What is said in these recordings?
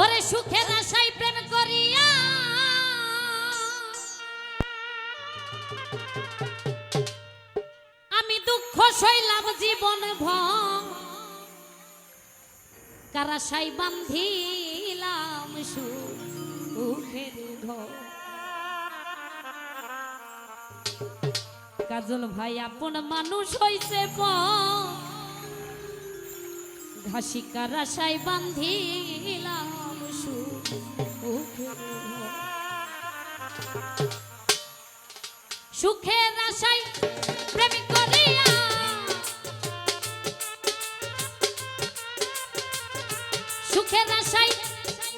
ওরে সুখের আশাই প্রেম করিয়া। আমি দুঃখ সইলাম জীবন ভং কারাশাই বান্ধিলাম সুখের কাজল ভাই, আপন মানুষ হইছে পর। ঘাসি কারাশাই বান্ধিলাম সুখের আশাই প্রেম করিয়া সুখের আশাই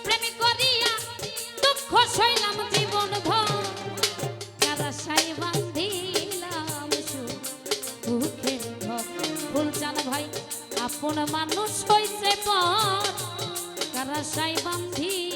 প্রেম করিয়া দুঃখ সইলাম জীবন ভর কারাশাই বান্ধিলাম সুখের ঘর ফুলচান ভাই, আপন মানুষ হইছে পর কারাশাই বান্ধিলাম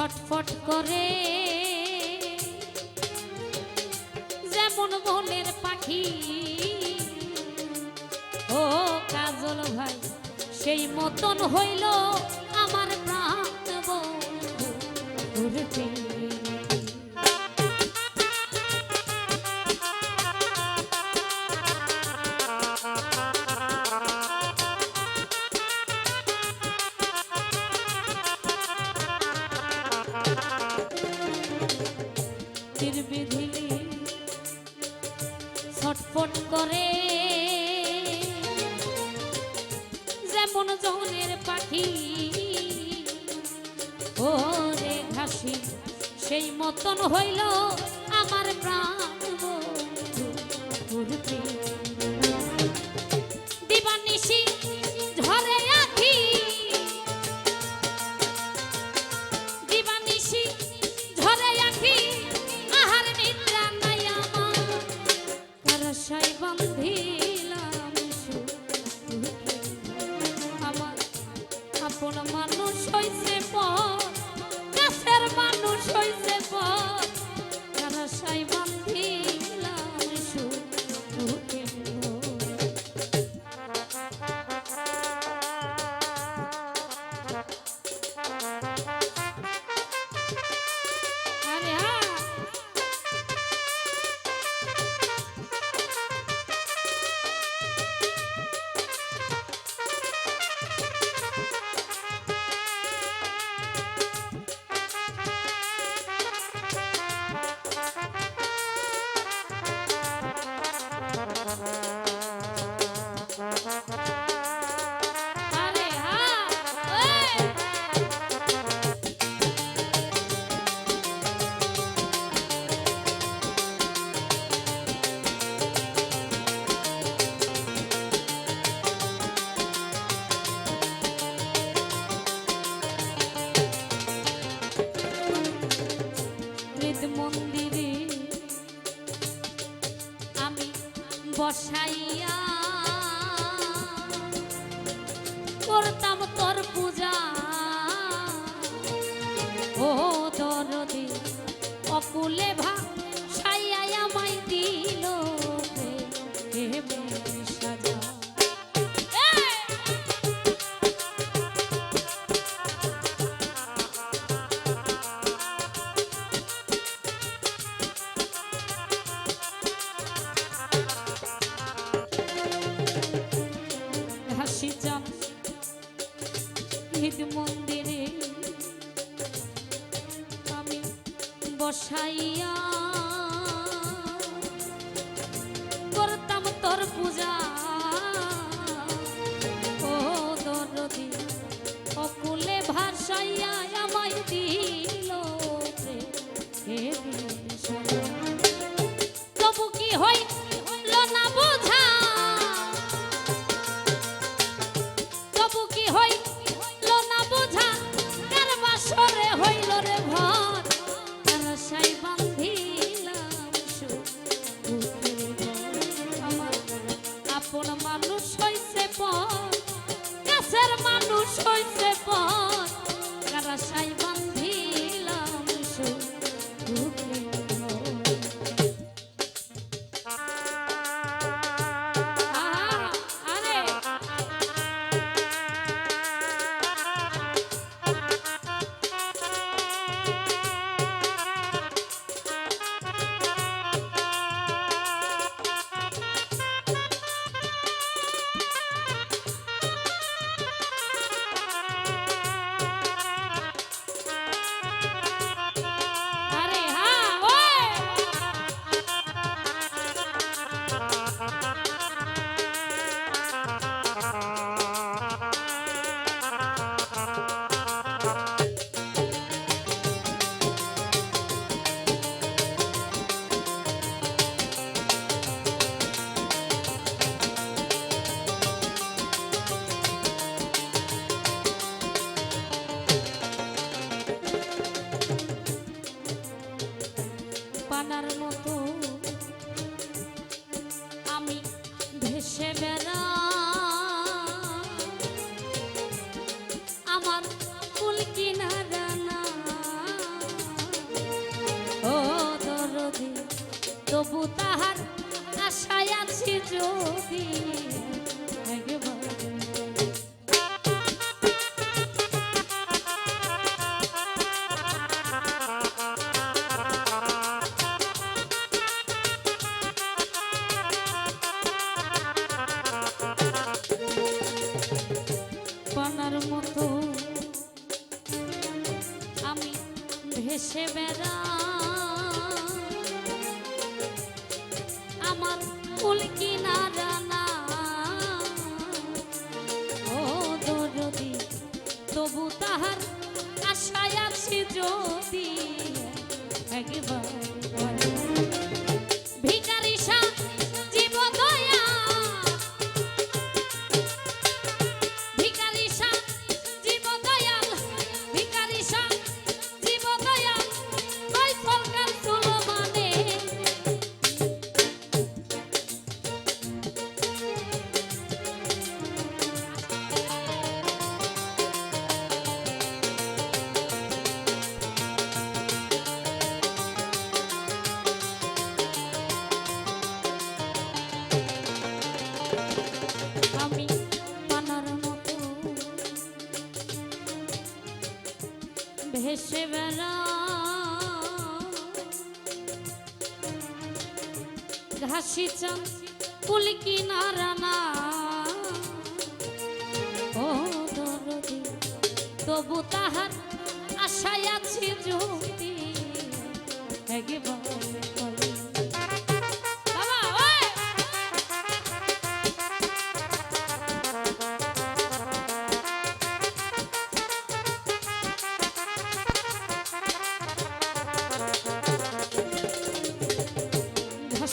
ছটফট করে। যেমন বনের পাখি। ও কাজল ভাই সেই মতন হইল আমার প্রাণ বন্ধু। বিধিলি ছটফট করে। যেমন জনের পাখি ও রে ঘাসি সেই মতন হইল আমার প্রাণ বসাইয়া করতাম তোর পূজা। ও দরদি অকুলে ভা বসাইয়া। করতাম তোর পূজা। ও দরদি অকুলে ভাসাইয়া। তবু তাহার আশায় আছি যদি মতো আমি ভেসে বেড়া ভেসে ঘাসি চান কুল কিনারা ও দরদি তবু তাহার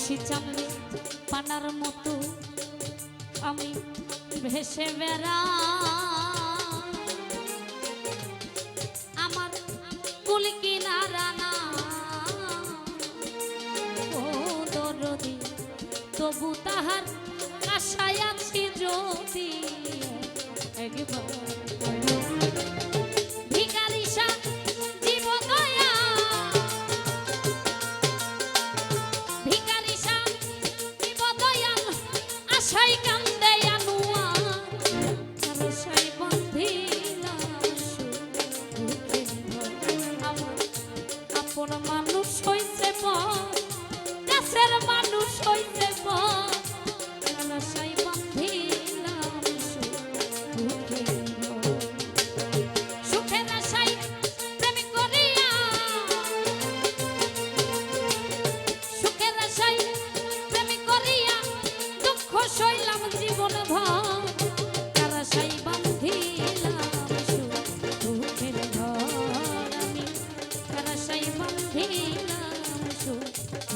ঘাসি চামড়ে পানার মতো আমি ভেসে বেড়া আমার কুল কিনারা না। ও দরদি, তবু তাহার আশায় আছি যদি একবার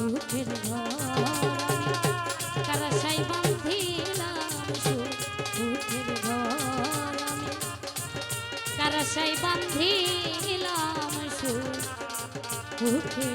সুখের ঘর। আমি তার বান্ধিলাম সুখের ঘর আমি। কারাশাই বান্ধিলাম সুখে